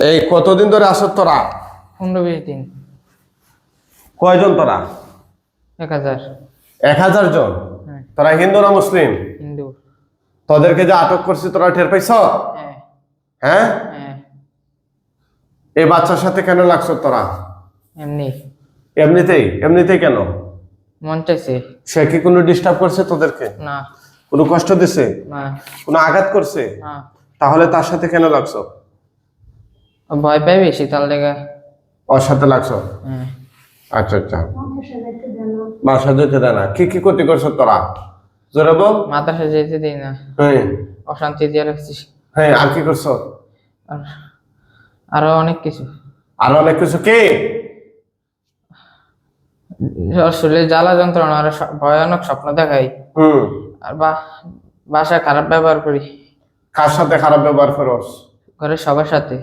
এই কতদিন ধরে আসো তোরা? পনেরো বিশ দিন। কয়জন তোরা? এক হাজার। এক হাজার জন? হ্যাঁ। তোরা হিন্দু না মুসলিম? হিন্দু। তোদেরকে যে আটক করছি তোরা টের পাইছ? হ্যাঁ। হ্যাঁ? হ্যাঁ। এই বাচ্চার সাথে কেন লাগছো তোরা? এমনি। এমনিতেই? এমনিতেই কেন? মন চাইছে। সে কি কোনো ডিস্টার্ব করছে তোদেরকে? না। কোনো কষ্ট দিছে? না। কোনো আঘাত করছে? না। তাহলে তার সাথে কেন লাগছো? ভয় পাই বেশি তার লেগে ওর সাথে লাগছো? হ্যাঁ। আচ্ছা আচ্ছা। বাসা যেতে দেয় না। কি কি ক্ষতি করছ তোরা? জোরে বল। মাথা সাজাইতে দিই না। হ্যাঁ। অশান্তি দিয়ে রাখছি হ্যাঁ আর কি করছ? আরও অনেক কিছু। আর অনেক কিছু কি? শরীরে জ্বালা যন্ত্রণা আর ভয়ানক স্বপ্ন দেখাই। হুম। আর বা বাসায় খারাপ ব্যবহার করি। কার সাথে খারাপ ব্যবহার করস? ঘরের সবার সাথে।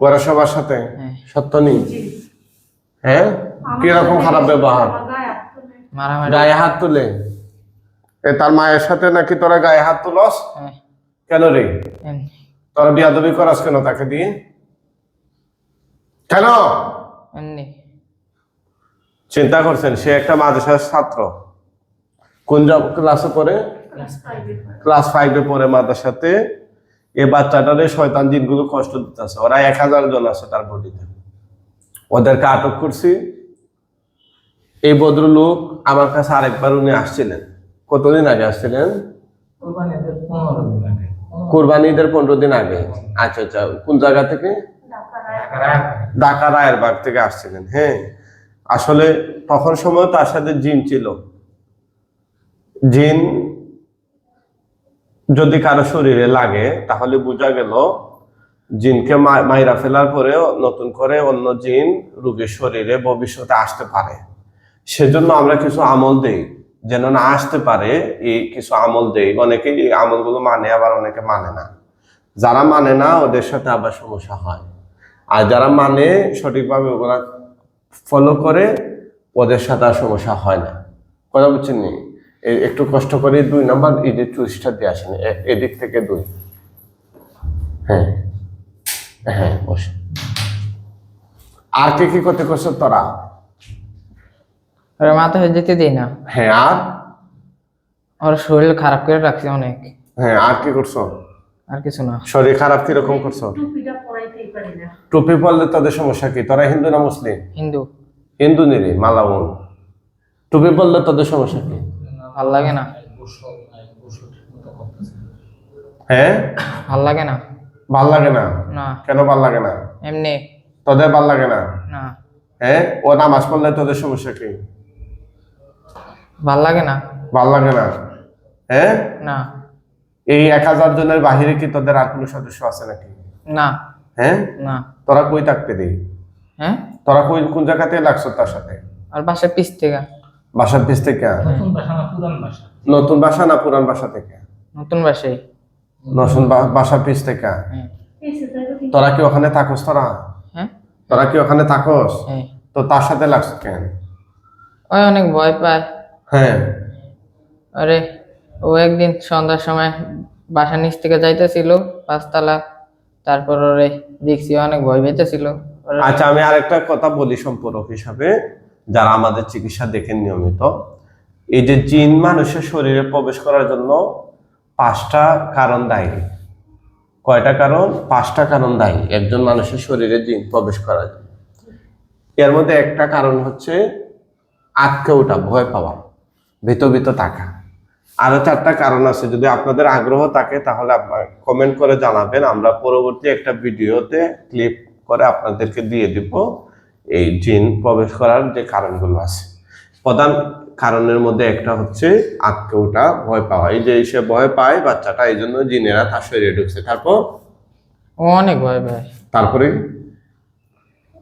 ঘরের সবার সাথে? হ্যাঁ। সত্য নেই? হ্যাঁ? কীরকম খারাপ ব্যবহার? গায়ে হাত তুলে। এ তার মায়ের সাথে নাকি তোরা গায়ে হাত তুলস? হ্যাঁ। কেন রে? তোরা বিয়াদবি করাস কেন তাকে দিয়ে? কেন? চিন্তা করছেন সে একটা মাদ্রাসার ছাত্র। কোন জব- ক্লাসে পড়ে? ক্লাস ফাইভে পড়ে মাদ্রাসাতে। এই বাচ্চাটারে শয়তান জিনগুলো কষ্ট দিতেছে। ওরা এক হাজার জন আছে তার বডিতে। ওদেরকে আটক করছি। এই ভদ্রলোক আমার কাছে আরেকবার উনি আসছিলেন। কতদিন আগে আসছিলেন? কোরবানি ঈদের পনেরো দিন আগে। আচ্ছা আচ্ছা কোন জায়গা থেকে? ঢাকা রায়ের বাগ থেকে আসছিলেন হ্যাঁ। আসলে তখন সময় তার সাথে জিন ছিল। জিন যদি কারও শরীরে লাগে, তাহলে বোঝা গেল জিনকে মাইরা ফেলার পরেও নতুন করে অন্য জিন রোগীর শরীরে ভবিষ্যতে আসতে পারে। সেজন্য আমরা কিছু আমল দেই, যেন না আসতে পারে এই কিছু আমল দেই। অনেকে এই আমলগুলো মানে আবার অনেকে মানে না। যারা মানে না, ওদের সাথে আবার সমস্যা হয়। আর যারা মানে সঠিকভাবে ওগুলা ফলো করে, ওদের সাথে আর সমস্যা হয় না। কথা বুঝছেন নি? এ- একটু কষ্ট করে দুই নাম্বার এই যে চুরিশটা দিয়ে আসেন এদিক থেকে দুই। হ্যাঁ। হ্যাঁ বসে। আর কে কি করতে করছ তোরা? ওর মাথা সাজাইতে দিই না। হ্যাঁ আর? ওর শরীর খারাপ করে রাখছি অনেক। হ্যাঁ আর কি করছ? আর কিছু না। শরীর খারাপ কীরকম করছ? টুপি পরলে তাদের সমস্যা কি? তোরা হিন্দু না মুসলিম? হিন্দু। হিন্দু নিরে মালাউন। টুপি পরলে তাদের সমস্যা কি? ভালো লাগে না। হ্যাঁ? ভালো লাগে না। ভালো লাগে না? না। কেন ভালো লাগে না? এমনি। তোদের ভালো লাগে না? না। হ্যাঁ? ও নামাজ পড়লে তোদের সমস্যা কি? ভালো লাগে না। ভালো লাগে না? হ্যাঁ? না। এই এক হাজার জনের বাহিরে কি তোদের আর কোনো সদস্য আছে নাকি? না। হ্যাঁ? না। তোরা কই থাকতে দিই হ্যাঁ? তোরা কই কোন জায়গাতে লাগছো তার সাথে? আর বাসার পিস থেকে। বাসার পিস থেকে? নতুন ভাষা না পুরান ভাষা নতুন বাসা না পুরান বাসা থেকে? নতুন বাসায় নতুন বা- বাসার পিস থেকে? হ্যাঁ। তোরা কি ওখানে থাকোস তোরা? হ্যাঁ? তোরা কি ওখানে থাকোস? হ্যাঁ। তো তার সাথে লাগছো কেন? ওই অনেক ভয় পায়। হ্যাঁ। আরে ও একদিন সন্ধ্যার সময় বাসা নিচ থেকে যাইতেছিল পাঁচতলা। তারপর ওরে দেখছি অনেক ভয় পেতেছিল। আচ্ছা আমি আরেকটা কথা বলি সম্পর্ক হিসাবে। যারা আমাদের চিকিৎসা দেখেন নিয়মিত, এই যে জিন মানুষের শরীরে প্রবেশ করার জন্য পাঁচটা কারণ দায়ী। কয়টা কারণ? পাঁচটা কারণ দায়ী, একজন মানুষের শরীরে জিন প্রবেশ করার জন্য। এর মধ্যে একটা কারণ হচ্ছে আটকে ওঠা, ভয় পাওয়া, ভীত ভীত থাকা। আরও চারটা কারণ আছে, যদি আপনাদের আগ্রহ থাকে তাহলে কমেন্ট করে জানাবেন, আমরা পরবর্তী একটা ভিডিওতে ক্লিপ করে আপনাদেরকে দিয়ে দিব। এই জিন প্রবেশ করার যে কারণগুলো আছে। প্রধান কারণের মধ্যে একটা হচ্ছে আটকে ওটা ভয় পাওয়া। এই যে সে ভয় পায় বাচ্চাটা এই জন্য জিনেরা তার শরীরে ঢুকছে। তারপর? অনেক ভয় পায়। তারপরে?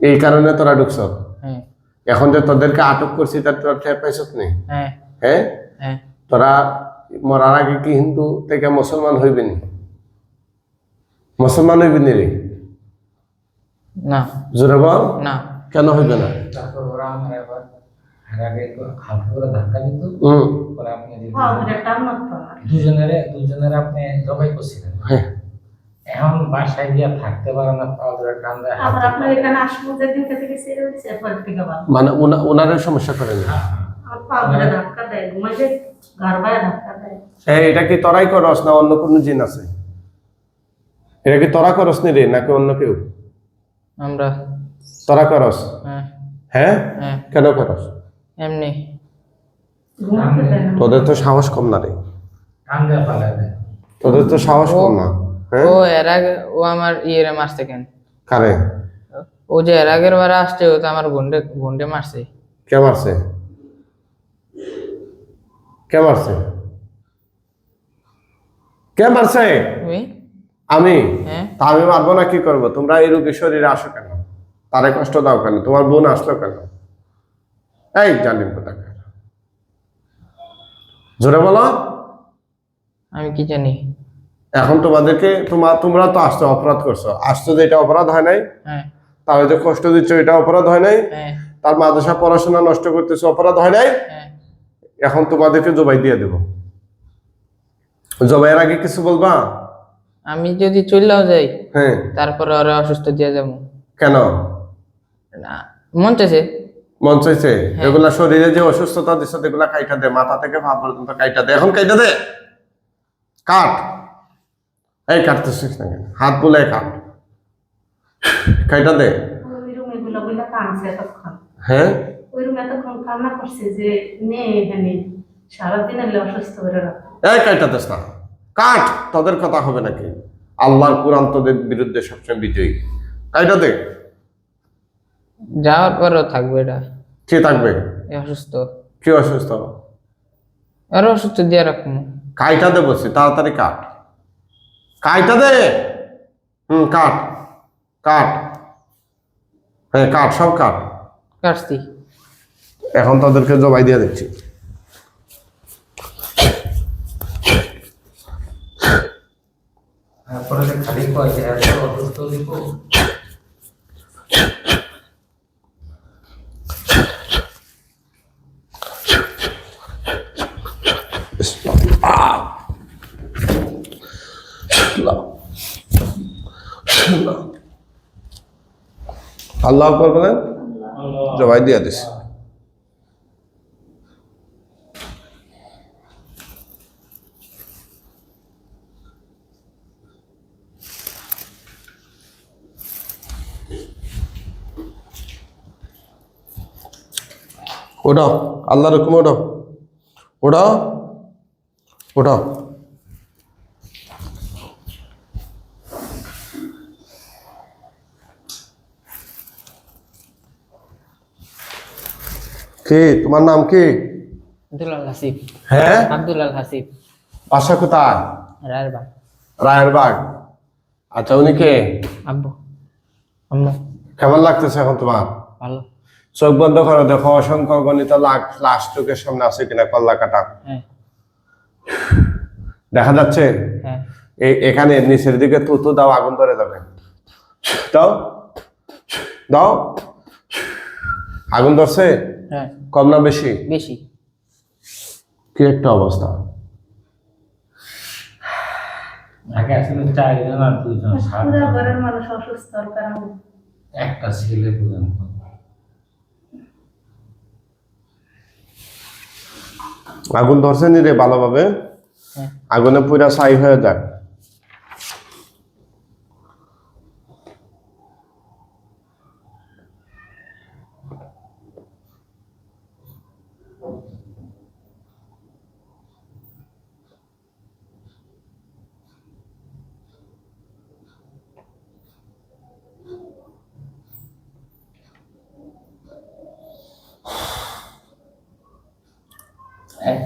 এই কারণে তোরা ঢুকছ? হ্যাঁ। এখন যে তোদেরকে আটক করছি তার তোরা ঠের পাইছত নেই? হ্যাঁ। হ্যাঁ? হ্যাঁ। তোরা মরার আগে কি হিন্দু থেকে মুসলমান হইবে নি? মুসলমান হইবে নি রে? না। জোরে বল। না। কেন হইবে না? তারপর ওরা আমার এবার আগে হালকা করে ধাক্কা দিত হম পরে আপনি যে হ্যাঁ না হ্যাঁ। এখন বাসায় গিয়ে থাকতে পারে না আপনার এখানে আসব থেকে মানে ওনা- ওনারের সমস্যা করেন হ্যাঁ, হ্যাঁ। এই এটা কি তরাই করস না অন্য কোনো জিন আছে? এটা কি তরা করস নি রে নাকি অন্য কেউ? আমরা তোরা করস হ্যাঁ। হ্যাঁ? হ্যাঁ। কেন করস এমনি। তোদের তো সাহস কম না রে। তোদের তো সাহস কম না। হ্যাঁ? ও এর আগে ও আমার ইয়েরে মারছে কেন? কারে? ও যে এর আগের বার আসছে ও তো আমার গুন্ডে গুন্ডে মারছে। কে মারছে? কে মারছে? কে মারছে? আমি? আমি? মারবো না কি করব? তোমরা এই রোগী শরীরে আসো কেন? তারে কষ্ট দাও কেন? তোমার বোন আসলো কেন? এই কোথাকার? জোরে বলো। আমি কি জানি? এখন তোমাদেরকে তোমার তোমরা তো আসছো অপরাধ করছ। আসছো যে এটা অপরাধ হয় নাই? হ্যাঁ। তাহলে যে কষ্ট দিচ্ছ এটা অপরাধ হয় নাই? হ্যাঁ। তার মাদ্রাসা পড়াশোনা নষ্ট করতেছো অপরাধ হয় নাই? হ্যাঁ। এখন তোমাদেরকে জবাই দিয়ে দেব। জবাইয়ের আগে কিছু বলবা? আমি যদি চললেও যাই হ্যাঁ। তারপরে ওরা অসুস্থ দিয়ে যাব। কেন? মন চাইছে? মন চাইছে? এগুলা শরীরে যে অসুস্থতা দিচ্ছে এগুলা কাইটা দে মাথা থেকে পা পর্যন্ত কাইটা দে। এখন কাইটা দে। কাট। এই কাটতেছিস না কেন? হাত বুলাই কাট। কাইটা দে। বলে হ্যাঁ? এই কাইটা দেস না কাট। তোদের কথা হবে নাকি? আল্লাহর কোরআন তোদের বিরুদ্ধে সবসময় বিজয়ী। কাইটা দে। যাওয়ার পরেও থাকবে এটা। কে থাকবে? অসুস্থ। কে অসুস্থ? আরও অসুস্থ দিয়ে রাখব। কাইটা দে বলছি তাড়াতাড়ি কাট। কাইটা দে! হুম কাট। কাট। হ্যাঁ কাট সব কাট। কাটছি। এখন তাদেরকে জবাই দিয়ে দিচ্ছি। তারপরে খালি কয় যে এত অসুস্থ দিব আল্লাহ আকবর বলেন? জবাই দিয়ে দিস ওটাও আল্লাহ রকম ওটাও ওটাও ওটাও কে? তোমার নাম কি? আব্দুল হাসিব। হ্যাঁ? আব্দুল আল হাসিব। বাসা কোথায়? রায়ের বাগ রায়েরবাগ। আচ্ছা উনি কে? আব্বু। আম্মু। কেমন লাগতেছে এখন তোমার? ভালো। চোখ বন্ধ করো দেখো অসংখ্য গণিত লাখ লাশ চোখের সামনে আছে কিনা কল্লা কাটা। হ্যাঁ। দেখা যাচ্ছে? হ্যাঁ। এখানে নিচের দিকে তুতু দাও আগুন ধরে যাবে। দাও। দাও। আগুন ধরছে? কম না বেশি? বেশি। কি একটা অবস্থা? আগে আসলে চারজন আর দুজন পুরো ঘরের মানুষ অসুস্থ কারণে একটা ছেলে বুঝেন আগুন ধরছে নি রে ভালোভাবে? হ্যাঁ। আগুনে পুরা ছাই হয়ে যাক।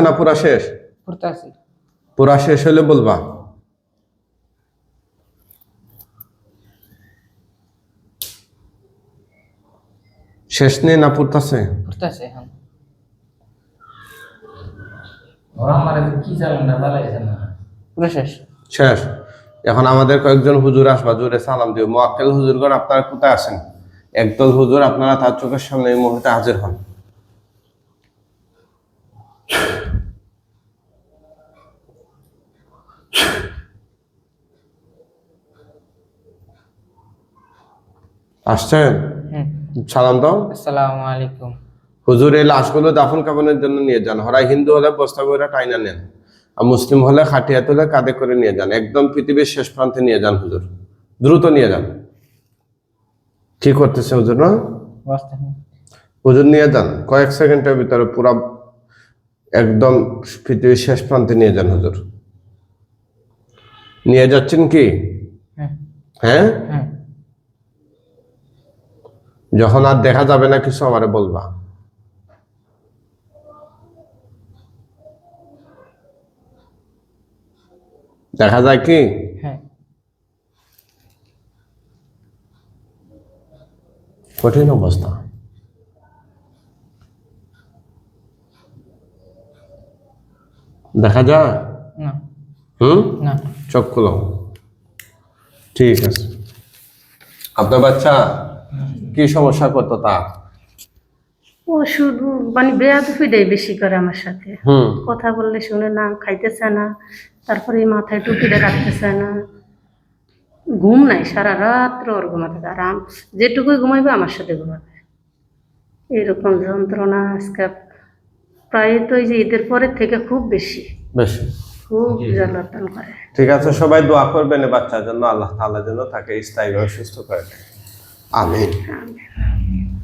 না পুরা শেষ? পুরা শেষ হলে বলবা। শেষ নেই না হ্যাঁ শেষ। এখন আমাদের কয়েকজন হুজুর আসবা জোরে সালাম দিও। মোয়াক্কেল হুজুরগণ আপনারা কোথায় আছেন? একদল হুজুর আপনারা তার চোখের সামনে এই মুহূর্তে হাজির হন। আসছেন? হুম সালাম দাও। আসসালামু আলাইকুম। হুজুর এই লাশগুলো দাফন কাফনের জন্য নিয়ে যান। হরাই হিন্দু হলে বস্তা করে টাইনা নেন। আর মুসলিম হলে খাটিয়া তুলে কাঁধে করে নিয়ে যান। একদম পৃথিবীর শেষ প্রান্তে নিয়ে যান হুজুর। দ্রুত নিয়ে যান। কি করতেছে হুজুর না? হুজুর নিয়ে যান। কয়েক সেকেন্ডের ভিতরে পুরা একদম পৃথিবীর শেষ প্রান্তে নিয়ে যান হুজুর। নিয়ে যাচ্ছেন কি? হ্যাঁ। যখন আর দেখা যাবে না কিছু আমারে বলবা। দেখা যায় কি? হ্যাঁ। কঠিন অবস্থা। দেখা যায়? না। হুম? না। চোখ খুলো। ঠিক আছে। আপনার বাচ্চা কি সমস্যা করতো তা? ও শুধু মানে বেয়াদফিটাই বেশি করে আমার সাথে। হুম। কথা বললে শুনে না খাইতেছে না তারপরে মাথায় টুপিটা রাখতেছে না। ঘুম নাই সারা রাত্র ওর ঘুমাতে আর আম যেটুকুই ঘুমাইবে আমার সাথে ঘুমাবে। এরকম যন্ত্রণা আজকে প্রায় তো এই যে ঈদের পরের থেকে খুব বেশি। বেশি। খুব জ্বালাতন করে ঠিক আছে সবাই দোয়া করবেন বাচ্চার জন্য আল্লাহ তাআলা যেন তাকে স্থায়ীভাবে সুস্থ করে দেয়। আমিন। আমিন।